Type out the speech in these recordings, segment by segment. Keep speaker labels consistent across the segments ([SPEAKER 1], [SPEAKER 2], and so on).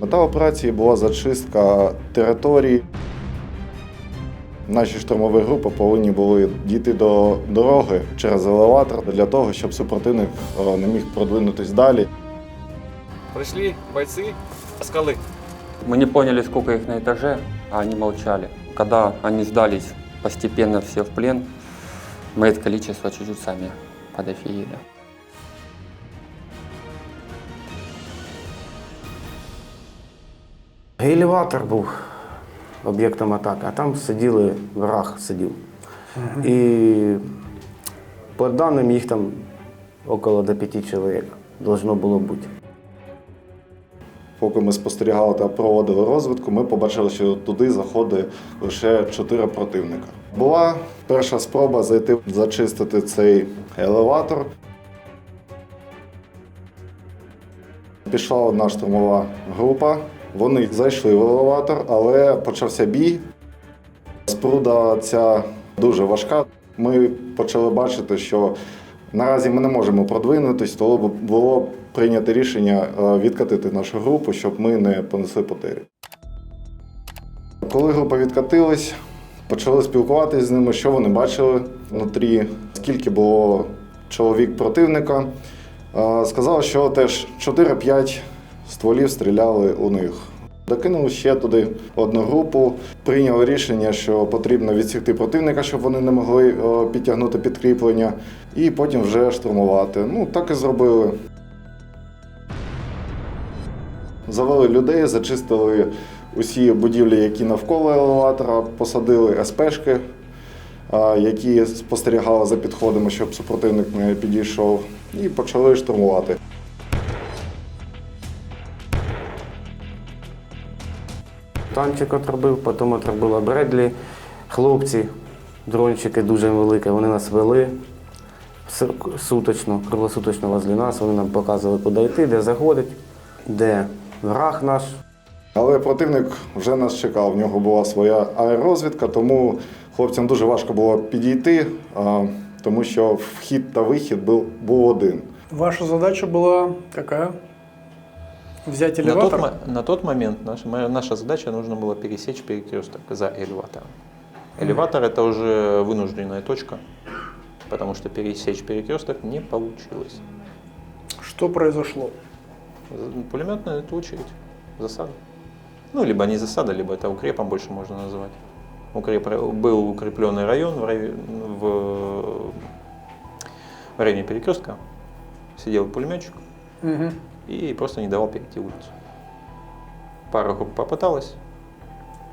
[SPEAKER 1] Мета операції була зачистка території. Наші штурмові групи повинні були дійти до дороги через елеватор для того, щоб супротивник е, не міг продвинутись далі.
[SPEAKER 2] Пришли бойцы скалы.
[SPEAKER 3] Мы не поняли, сколько их на этаже, а они молчали. Когда они сдались постепенно все в плен, мы это количество чуть-чуть сами подофигели.
[SPEAKER 4] Елеватор був об'єктом атаки, а там сиділи, враг сидів. І по даним їх там около до п'яти чоловік должно було бути.
[SPEAKER 1] Поки ми спостерігали та проводили розвідку, ми побачили, що туди заходить лише чотири противника. Була перша спроба зайти зачистити цей елеватор. Пішла одна штурмова група. Вони зайшли в елеватор, але почався бій. Спруда ця дуже важка. Ми почали бачити, що наразі ми не можемо продвинутись, тому було прийнято рішення е, відкатити нашу групу, щоб ми не понесли потері. Коли група відкатилась, почали спілкуватися з ними, що вони бачили внутрі, скільки було чоловік противника. Е, Сказали, що теж 4-5 стволів стріляли у них. Докинули ще туди одну групу, прийняли рішення, що потрібно відсікти противника, щоб вони не могли е, підтягнути підкріплення, і потім вже штурмувати. Ну, так і зробили. Завели людей, зачистили усі будівлі, які навколо елеватора, посадили СПшки, які спостерігали за підходами, щоб супротивник не підійшов, і почали штурмувати.
[SPEAKER 4] Танчик отробив, потім отробила Бредлі. Хлопці, дрончики дуже великі, вони нас вели суточно, круглосуточно возле нас. Вони нам показували, куди йти, де заходить, де враг наш.
[SPEAKER 1] Але противник вже нас чекав. В нього була своя аеророзвідка, тому хлопцям дуже важко було підійти, тому що вхід та вихід був, був один.
[SPEAKER 5] Ваша задача была какая? Взять
[SPEAKER 2] На тот,
[SPEAKER 5] элеватор?
[SPEAKER 2] на тот момент наша, моя- наша задача нужно было пересечь перекресток за элеватором. Элеватор это уже вынужденная точка, потому что пересечь перекресток не получилось.
[SPEAKER 5] Что произошло?
[SPEAKER 2] З- Пулеметная это очередь, засада. Ну, либо не засада, либо это укрепом больше можно называть. Укреп, был укрепленный район в, районе, в, в районе перекрестка. Сидел пулеметчик
[SPEAKER 5] Мгм.
[SPEAKER 2] И просто не давал перейти улицу. Пара групп попыталась.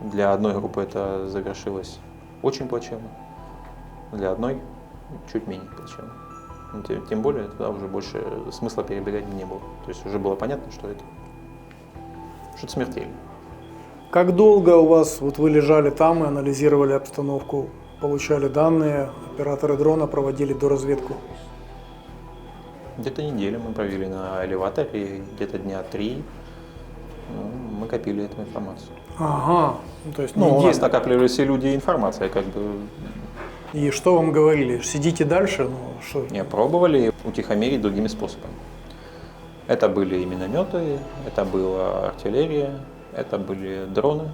[SPEAKER 2] Для одной группы это завершилось очень плачевно. Для одной чуть менее плачевно. Ну, Тем, тем более, туда уже больше смысла перебегать не было. То есть уже было понятно, что это что-то смертельно.
[SPEAKER 5] Как долго у вас, вот вы лежали там и анализировали обстановку, получали данные, операторы дрона проводили доразведку?
[SPEAKER 2] Где-то неделю мы провели на элеваторе, где-то дня три ну, мы копили эту информацию.
[SPEAKER 5] Ага, ну, то есть
[SPEAKER 2] Ну, у
[SPEAKER 5] неделю.
[SPEAKER 2] нас накапливались и люди, и информация, как бы
[SPEAKER 5] И что вам говорили? Сидите дальше? Ну, что?
[SPEAKER 2] не пробовали утихомирить другими способами. Это были и минометы, это была артиллерия, это были дроны.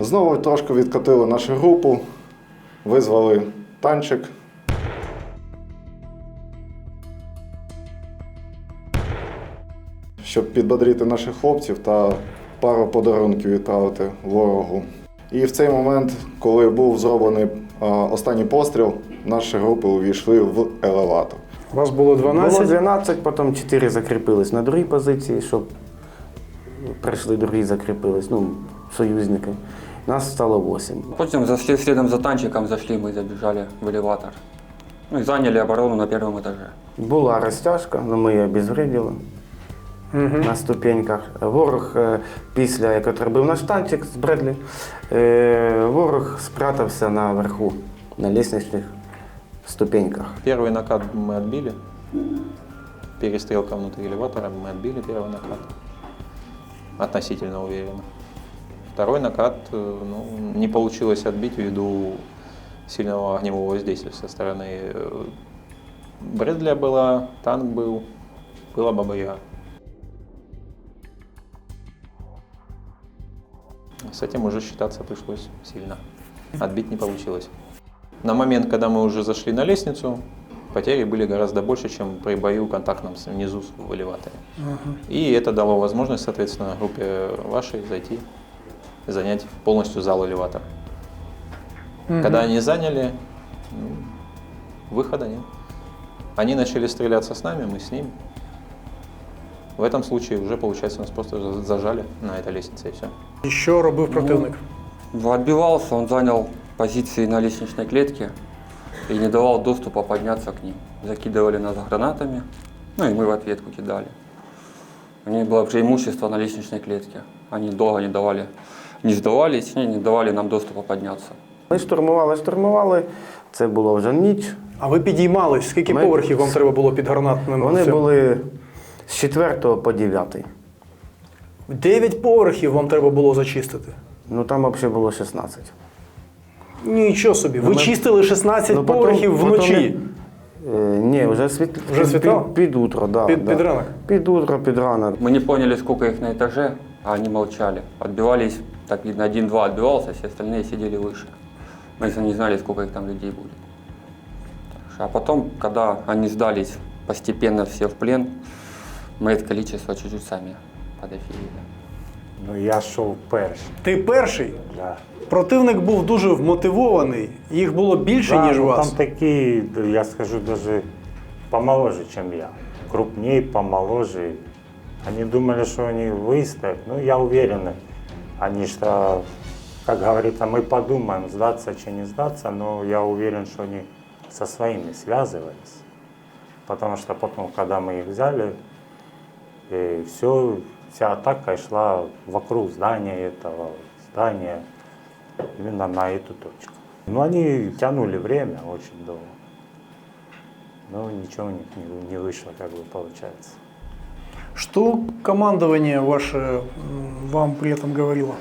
[SPEAKER 1] Знову трошки відкатили нашу групу, визвали танчик. Щоб підбодрити наших хлопців та пару подарунків відправити ворогу. І в цей момент, коли був зроблений а, останній постріл, наші групи увійшли в елеватор.
[SPEAKER 5] Вас было 12?
[SPEAKER 4] Було 12, потім 4 закріпились на другій позиції, щоб прийшли другі закріпились, ну, союзники. Нас стало 8.
[SPEAKER 3] Потом зашли следом за танчиком, зашли, мы забежали в элеватор. Ну и заняли оборону на первом этаже.
[SPEAKER 4] Була розтяжка, але ми її обезвредили
[SPEAKER 5] Мгм.
[SPEAKER 4] на ступеньках. Ворог, після як отробив наш танчик з Бредлі, ворог спрятався наверху, на лестничних ступеньках.
[SPEAKER 2] Первый накат мы отбили. Перестрелка внутри элеватора, мы отбили первый накат. Относительно уверенно. Второй накат э, ну, не получилось отбить ввиду сильного огневого воздействия со стороны э, Брэдля была, танк был, была Баба Яга. С этим уже считаться пришлось сильно. Отбить не получилось. На момент, когда мы уже зашли на лестницу, потери были гораздо больше, чем при бою контактном с- внизу в элеваторе. И это дало возможность, соответственно, группе вашей зайти, занять полностью зал элеватора. Когда они заняли, ну, выхода нет. Они начали стреляться с нами, мы с ними. В этом случае уже, получается, нас просто за- зажали на этой лестнице и все.
[SPEAKER 5] Що робив противник?
[SPEAKER 3] Отбивался, он занял позиции на лестничной клетке и не давал доступа подняться к ним. Закидывали нас гранатами, ну и мы в ответку кидали. У них было преимущество на лестничной клетке. Они долго не давали, не сдавались и не давали нам доступа подняться.
[SPEAKER 4] Ми штурмували, штурмували. Це було вже ніч.
[SPEAKER 5] А ви підіймались? Скільки
[SPEAKER 4] Ми-
[SPEAKER 5] поверхів вам треба було під гранатним?
[SPEAKER 4] Вони
[SPEAKER 5] цим?
[SPEAKER 4] були з 4 по 9.
[SPEAKER 5] Дев'ять поверхів вам треба було зачистити.
[SPEAKER 4] Ну там взагалі було 16.
[SPEAKER 5] Нічого собі. Ви
[SPEAKER 4] ми-
[SPEAKER 5] чистили 16
[SPEAKER 4] Ну, потім-
[SPEAKER 5] поверхів
[SPEAKER 4] потім
[SPEAKER 5] вночі.
[SPEAKER 4] Е, ні, вже світ...
[SPEAKER 5] Вже
[SPEAKER 4] під,
[SPEAKER 5] світало?
[SPEAKER 4] під, під утро, да,
[SPEAKER 5] Під-
[SPEAKER 4] да.
[SPEAKER 5] під ранок?
[SPEAKER 4] Під утро, під ранок.
[SPEAKER 3] Мы не поняли, сколько их на этаже, а они молчали. Отбивались, так видно, один-два отбивался, все остальные сидели выше. Мы не знали, сколько их там людей будет. Так что, А потом, когда они сдались постепенно все в плен, мы это количество чуть-чуть сами подофигели.
[SPEAKER 6] Ну я йшов перший.
[SPEAKER 5] Ти перший.
[SPEAKER 6] Да.
[SPEAKER 5] Противник був дуже вмотивований. Їх було більше,
[SPEAKER 6] Да,
[SPEAKER 5] ніж
[SPEAKER 6] ну,
[SPEAKER 5] вас.
[SPEAKER 6] Там такі, я скажу, даже помоложе, чем я. Крупнее, помоложе. Они думали, что они выстоят. Ну, я уверен, они что, как говорится, мы подумаем, сдаться чи не сдаться, но я уверен, что они со своими связывались. Потому что потом, когда мы их взяли, все, вся атака шла вокруг здания этого, здания, именно на эту точку. Ну, они тянули время очень долго. Но ничего у них не, не вышло, как бы получается.
[SPEAKER 5] Что командование ваше вам при этом говорило?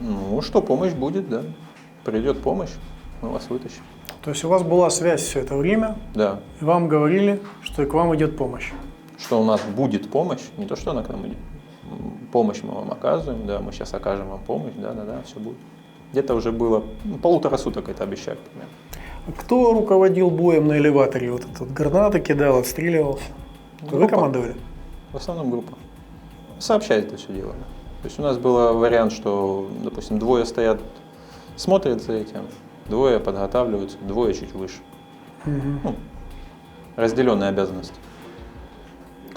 [SPEAKER 2] Ну, что помощь будет, да. Придет помощь, мы вас вытащим.
[SPEAKER 5] То есть у вас была связь все это время,
[SPEAKER 2] Да.
[SPEAKER 5] и вам говорили, что и к вам идет помощь.
[SPEAKER 2] Что у нас будет помощь, не то, что она к нам идет. Помощь мы вам оказываем, да, мы сейчас окажем вам помощь, да, да, да, все будет. Где-то уже было ну, полутора суток это обещали примерно.
[SPEAKER 5] Кто руководил боем на элеваторе? Вот этот гранаты кидал, отстреливался. Вы
[SPEAKER 2] Группа.
[SPEAKER 5] командовали?
[SPEAKER 2] В основном группа. Сообщает это все дело. То есть у нас был вариант, что, допустим, двое стоят, смотрят за этим, двое подготавливаются, двое чуть выше. Ну, разделенные обязанности.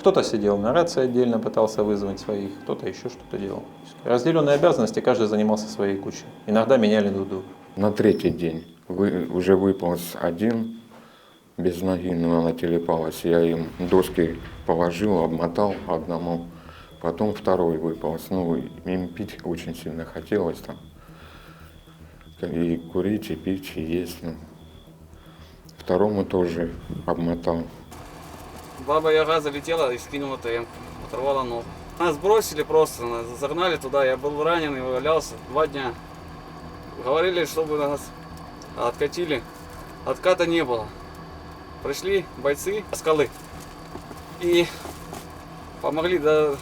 [SPEAKER 2] Кто-то сидел на рации отдельно, пытался вызвать своих, кто-то еще что-то делал. Разделенные обязанности, каждый занимался своей кучей. Иногда меняли друга.
[SPEAKER 7] На третий день вы, уже выполз один, без ноги, но она телепалась. Я им доски положил, обмотал одному. Потом второй выполз. Ну, им пить очень сильно хотелось там. И курить, и пить, и есть. Ну. Второму тоже обмотал.
[SPEAKER 8] Баба Яга залетела и скинула ТМ, оторвала ногу. Нас бросили просто, нас загнали туда, я был раненый, валялся два дня. Говорили, чтобы нас откатили, отката не было. Пришли бойцы скалы и помогли, да,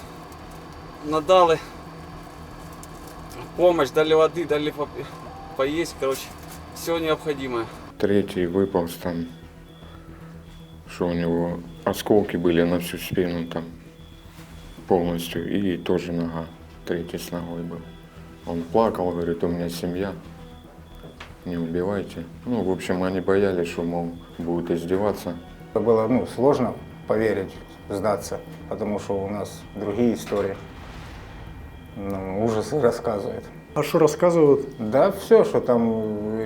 [SPEAKER 8] надали помощь, дали воды, дали по- поесть, короче, все необходимое.
[SPEAKER 7] Третий выполз там, что у него осколки были на всю спину там полностью, и тоже нога, третий с ногой был. Он плакал, говорит, у меня семья, не убивайте. Ну, в общем, они боялись, что, мол, будут издеваться.
[SPEAKER 9] Это было ну, сложно поверить, сдаться, потому что у нас другие истории. Ну, ужасы рассказывают.
[SPEAKER 5] А что рассказывают?
[SPEAKER 9] Да, все, что там э,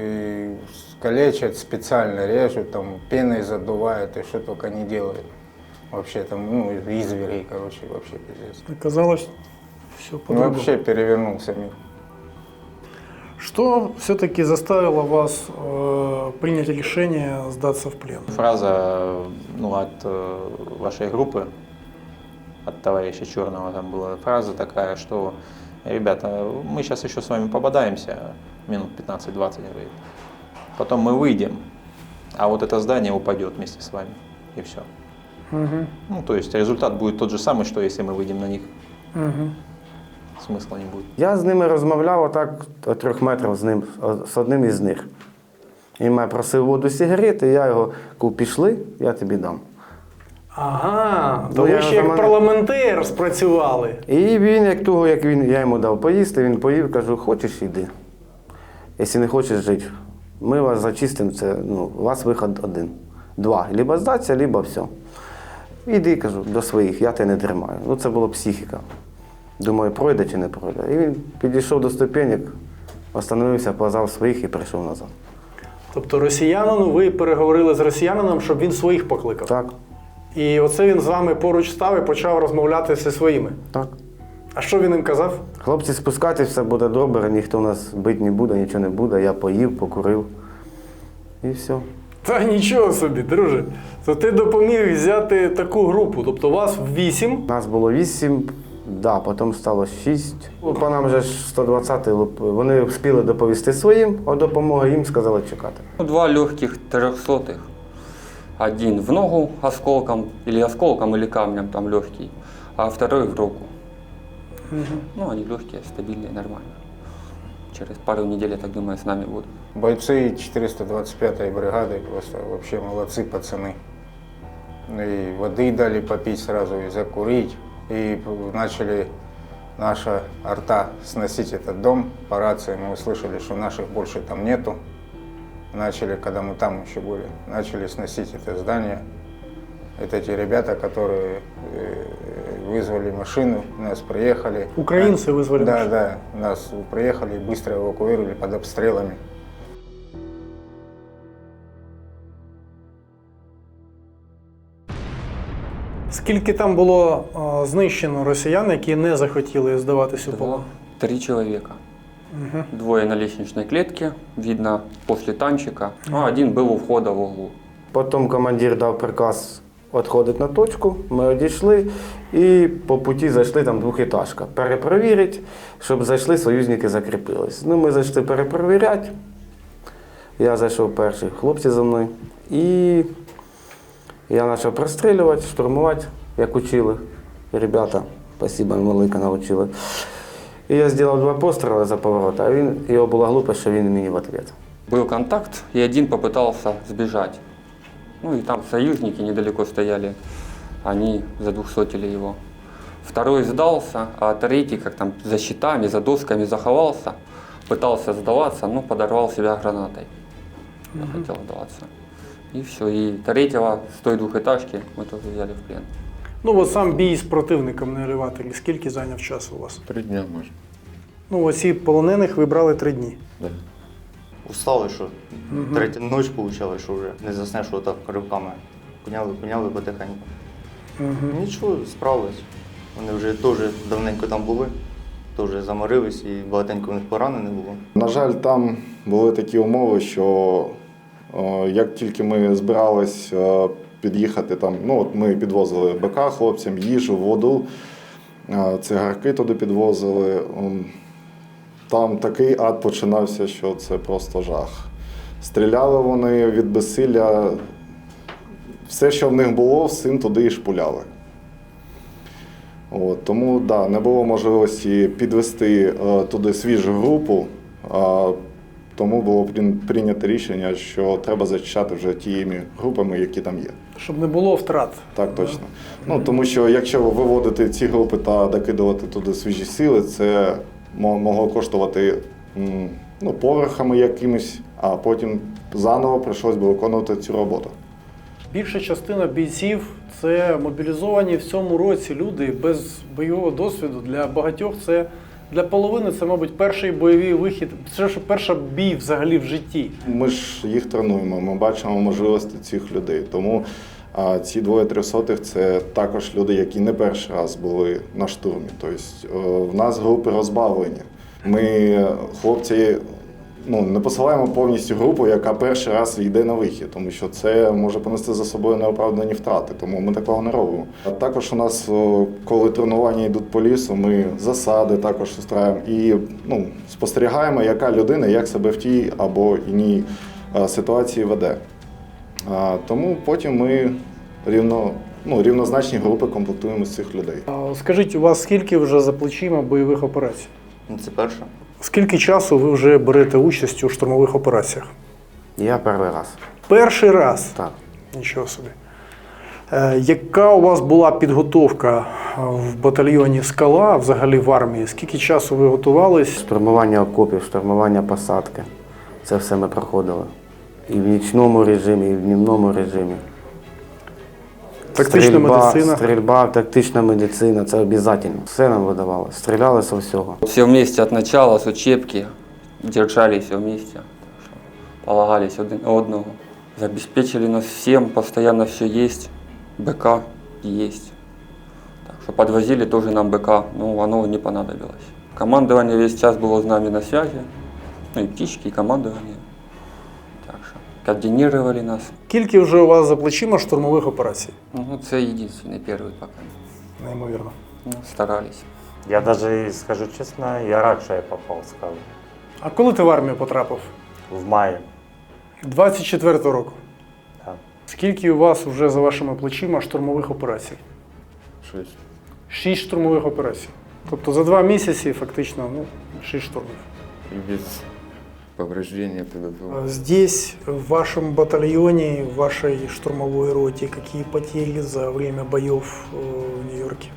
[SPEAKER 9] калечат, специально режут, там пеной задувают и что только не делают. Вообще там, ну, извери, короче, вообще пиздец.
[SPEAKER 5] Оказалось, все
[SPEAKER 9] Ну,
[SPEAKER 5] по-другому.
[SPEAKER 9] вообще перевернулся мир.
[SPEAKER 5] Что все-таки заставило вас э, принять решение сдаться в плен?
[SPEAKER 2] Фраза ну, от э, вашей группы, от товарища Черного, там была фраза такая, что ребята, мы сейчас еще с вами пободаемся, минут 15-20, говорит. Потом мы выйдем, а вот это здание упадет вместе с вами, и все.
[SPEAKER 5] Мгм,
[SPEAKER 2] Ну, то есть результат будет тот же самый, что если мы выйдем на них.
[SPEAKER 5] мгм.
[SPEAKER 2] смысла не будет.
[SPEAKER 4] Я з ними розмовляв отак о трьох метрів з ним, о- з одним із них. Він мене просив воду сигарети, я його кажу, пішли, я тобі дам.
[SPEAKER 5] Ага, то
[SPEAKER 4] Ну, я
[SPEAKER 5] ви ще як
[SPEAKER 4] за мене-
[SPEAKER 5] парламентер спрацювали.
[SPEAKER 4] І він, як того, як він, я йому дав поїсти, він поїв, кажу, хочеш йди. Якщо не хочеш жити, ми вас зачистимо, це ну, у вас виход один. Два. Либо здатися, либо все. Іди, кажу, до своїх, я тебе не тримаю. Ну це була психіка. Думаю, пройде чи не пройде. І він підійшов до ступенек, остановився, позвав своїх і прийшов назад.
[SPEAKER 5] Тобто росіянину ви переговорили з росіянином, щоб він своїх покликав.
[SPEAKER 4] Так,
[SPEAKER 5] І оце він з вами поруч став і почав розмовляти зі своїми.
[SPEAKER 4] так.
[SPEAKER 5] А що він їм казав?
[SPEAKER 4] Хлопці, спускайтесь, все буде добре, ніхто нас бити не буде, нічого не буде. Я поїв, покурив. І все.
[SPEAKER 5] Та нічого собі, друже. То ти допоміг взяти таку групу. Тобто вас вісім.
[SPEAKER 4] Нас було вісім, да, потім стало шість. По нам же ж 120 луп- Вони встигли доповісти своїм, а допомога їм сказали чекати.
[SPEAKER 3] Два легких трехсотых. Один в ногу осколком, или осколком, или камнем там легкий, а второй в руку. Ну, они легкие, стабильные, нормально. Через пару недель, я так думаю, с нами будут.
[SPEAKER 9] Бойцы 425-й бригады просто вообще молодцы пацаны. И воды дали попить сразу, и закурить. И начали наша арта сносить этот дом по рации. Мы услышали, что наших больше там нету. Начали, когда мы там еще были, начали сносить это здание. Это те ребята, которые э, вызвали машину, нас приехали.
[SPEAKER 5] Украинцы вызвали
[SPEAKER 9] Да,
[SPEAKER 5] машину?
[SPEAKER 9] да, нас приехали, быстро эвакуировали под обстрелами.
[SPEAKER 5] Скільки там було е, знищено росіян, які не захотіли здаватися у
[SPEAKER 3] Два,
[SPEAKER 5] полон?
[SPEAKER 3] три человека. Двое на лестничной клетке, видно после танчика, а один был у входа в углу.
[SPEAKER 4] Потім командир дав приказ відходити на точку. Ми одійшли і по путі зайшли там двохетажка. Перепровірити, щоб зайшли, союзники закріпились. Ну, ми зайшли перепровіряти. Я зайшов перший, хлопці за мною. І я почав прострілювати, штурмувати, як учили. Ребята, спасибо, велике навчили. І я зробив два постріли за поворот, а він, його було глупо, що він мені в відповідь.
[SPEAKER 3] Был контакт, и один попытался сбежать. Ну и там союзники недалеко стояли, они задвухсотили его. Второй сдался, а третий, как там, за щитами, за досками заховался, пытался сдаваться, но подорвал себя гранатой. Не хотел сдаваться. И все, и третьего с той двухэтажки мы тоже взяли в плен.
[SPEAKER 5] Ну, от сам бій з противником на елеваторі. Скільки зайняв часу у вас?
[SPEAKER 7] Три дня, может.
[SPEAKER 5] Ну, оці полонених ви брали три дні.
[SPEAKER 7] Да.
[SPEAKER 10] Устали, що третя ніч получалось, що вже не заснеш отак ривками. Куняли, куняли потихеньку. Нічого, справились. Вони вже теж давненько там були, теж заморились і багатенько в них поранених було.
[SPEAKER 1] На жаль, там були такі умови, що е, як тільки ми збирались е, під'їхати там, ну от ми підвозили БК хлопцям, їжу, воду, е, цигарки туди підвозили. м, Там такий ад починався, що це просто жах. Стріляли вони від безсилля, все, що в них було, всім туди і шпуляли. От, тому да, не було можливості підвести е, туди свіжу групу, а, тому було прийнято рішення, що треба зачищати вже тіми групами, які там є.
[SPEAKER 5] Щоб не було втрат.
[SPEAKER 1] Так точно. Ну тому що якщо виводити ці групи та докидувати туди свіжі сили, це могло коштувати ну, поверхами якимось, а потім заново прийшлось би виконувати цю роботу.
[SPEAKER 5] Більша частина бійців це мобілізовані в цьому році люди без бойового досвіду. Для багатьох це для половини це, мабуть, перший бойовий вихід. Це ж перший бій взагалі в житті.
[SPEAKER 1] Ми ж їх тренуємо, ми бачимо можливості цих людей. Тому а, ці двоє трьохсотих це також люди, які не перший раз були на штурмі. Тобто е, в нас групи розбавлені. Ми хлопці ну, не посилаємо повністю групу, яка перший раз йде на вихід, тому що це може понести за собою неоправдані втрати, тому ми такого не робимо. А також у нас, коли тренування йдуть по лісу, ми засади також устраємо і ну, спостерігаємо, яка людина як себе в тій або іній е, ситуації веде. А, Тому потім ми рівно ну, рівнозначні групи комплектуємо з цих людей.
[SPEAKER 5] А Скажіть, у вас скільки вже за плечима бойових операцій?
[SPEAKER 10] Ну, Це перше.
[SPEAKER 5] Скільки часу ви вже берете участь у штурмових операціях?
[SPEAKER 4] Я перший раз.
[SPEAKER 5] Перший раз.
[SPEAKER 4] Так.
[SPEAKER 5] Нічого собі. Е, яка у вас була підготовка е, в батальйоні Скала, взагалі в армії? Скільки часу ви готувались?
[SPEAKER 4] Штурмування окопів, штурмування посадки. Це все ми проходили. І в нічному режимі, і в днівному режимі.
[SPEAKER 5] Тактична медицина.
[SPEAKER 4] Стрільба, тактична медицина це обов'язково. Все нам видавали. Стріляли з всього.
[SPEAKER 3] Все вместе от начала, с учебки, держали все вместе, полагались один одному. Забеспечили нас всем, постоянно все есть, БК есть. Так что подвозили тоже нам БК, но оно не понадобилось. Командование весь час было с нами на связи, ну и птички, и командование. Координировали нас.
[SPEAKER 5] Скільки вже у вас за плечима штурмових операцій?
[SPEAKER 3] Ну, це единственный первый пока.
[SPEAKER 5] Неймовірно.
[SPEAKER 3] Ну, старались.
[SPEAKER 6] Я даже, скажу честно, я рад, что я попал в скалу.
[SPEAKER 5] А коли ти в армію потрапив?
[SPEAKER 6] В мае.
[SPEAKER 5] 24-го року.
[SPEAKER 6] Так.
[SPEAKER 5] Скільки у вас вже за вашими плечима штурмових операцій?
[SPEAKER 7] Шесть.
[SPEAKER 5] Шість штурмових операцій. Тобто за два місяці фактично ну, шість штурмів.
[SPEAKER 7] И без повреждения ТДТ.
[SPEAKER 5] Здесь, в вашем батальоне, в вашей штурмовой роте, какие потери за время боев э, в Нью-Йорке?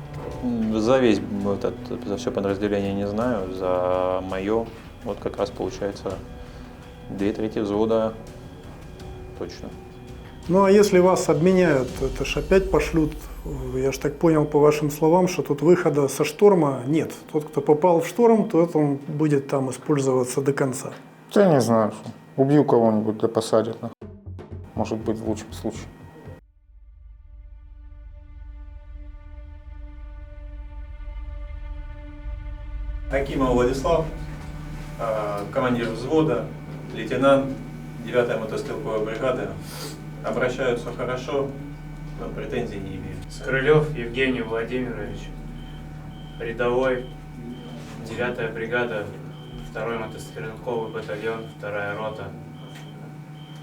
[SPEAKER 2] За весь этот, за все подразделение не знаю, за мое вот как раз получается две трети взвода точно.
[SPEAKER 5] Ну а если вас обменяют, это ж опять пошлют, я ж так понял по вашим словам, что тут выхода со шторма нет. Тот, кто попал в шторм, тот он будет там использоваться до конца.
[SPEAKER 9] Да я не знаю, что. Убью кого-нибудь, да посадят. нахуй. Может быть, в лучшем случае.
[SPEAKER 11] Акимов Владислав, а, командир взвода, лейтенант 9-я мотострелковая бригада. Обращаются хорошо, но претензий не имею.
[SPEAKER 12] Крылев Евгений Владимирович, рядовой, 9 бригада, 2 мотострелковый батальон, 2 рота,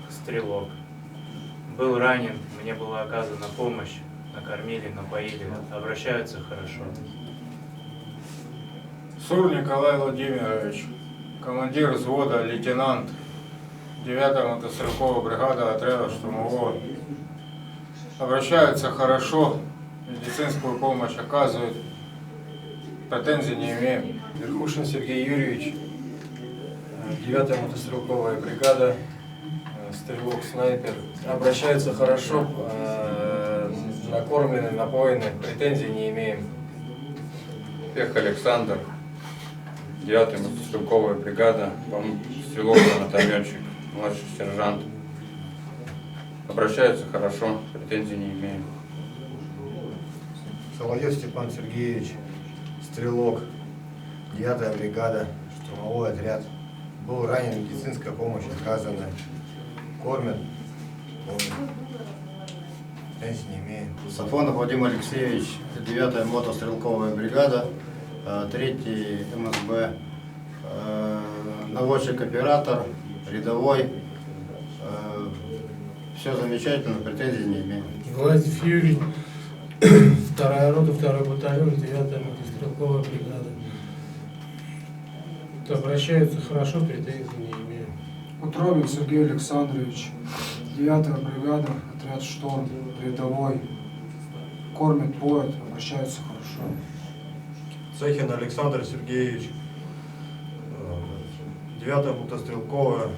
[SPEAKER 12] стрелок. Был ранен, мне была оказана помощь, накормили, напоили, обращаются хорошо.
[SPEAKER 9] Сур Николай Владимирович, командир взвода, лейтенант, 9-я мотострелковая бригада отряда штурмового. Обращаются хорошо, медицинскую помощь оказывают, претензий не имеем.
[SPEAKER 13] Верхушин Сергей Юрьевич, 9-я мотострелковая бригада, э, стрелок-снайпер. Обращаются хорошо, э, накормлены, напоены, претензий не имеем.
[SPEAKER 7] Пех Александр, 9-я мотострелковая бригада, пом- стрелок гранатометчик, младший сержант. Обращаются хорошо, претензий не имею.
[SPEAKER 13] Соловьев Степан Сергеевич, стрелок, 9-я бригада, штурмовой отряд. Был ранен, медицинская помощь оказана. Кормят, кормят. Претензий не имеем.
[SPEAKER 14] Сафонов Вадим Алексеевич, 9-я мотострелковая бригада, 3 МСБ, э, наводчик-оператор, рядовой. Все замечательно, претензий не имеем.
[SPEAKER 13] Юрий, вторая рота, второй батальон, 9-я мотострелковая бригада. Обращаются хорошо, претензий не имеем.
[SPEAKER 15] Утробин Сергей Александрович, 9 бригада, отряд «Шторм», рядовой. Кормят, поят, обращаются хорошо.
[SPEAKER 13] Цехин Александр Сергеевич, 9 мотострелковая,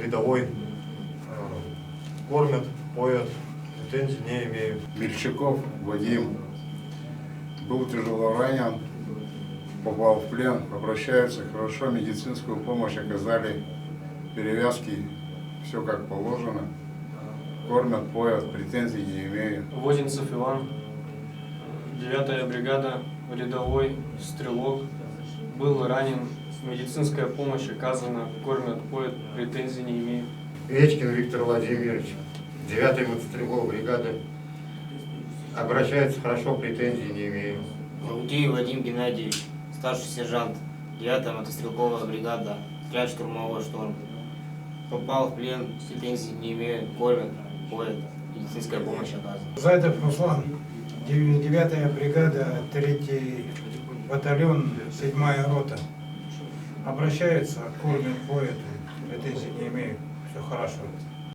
[SPEAKER 13] рядовой. Кормят, поят, претензий не имею.
[SPEAKER 9] Мельчаков Вадим был тяжело ранен, попал в плен, обращаются хорошо, медицинскую помощь оказали, перевязки, все как положено. Кормят, поят, претензий не имею.
[SPEAKER 12] Возинцев Иван, 9 бригада, рядовой, стрелок. Был ранен, медицинская помощь оказана, кормят, поят, претензий не имею.
[SPEAKER 13] Вечкин Виктор Владимирович, 9 мотострелковая бригада. Обращается хорошо, претензий не имею.
[SPEAKER 16] Аудеев Вадим Геннадьевич, старший сержант, 9 мотострелковая бригада, отряд штурмовой шторм. Попал в плен, претензий не имею, кормят, поят, медицинская помощь оказана.
[SPEAKER 17] Зайдов Руслан, 9-я бригада, 3 батальон, 7-я рота. Обращается, кормит, поет, претензий не имею, все хорошо.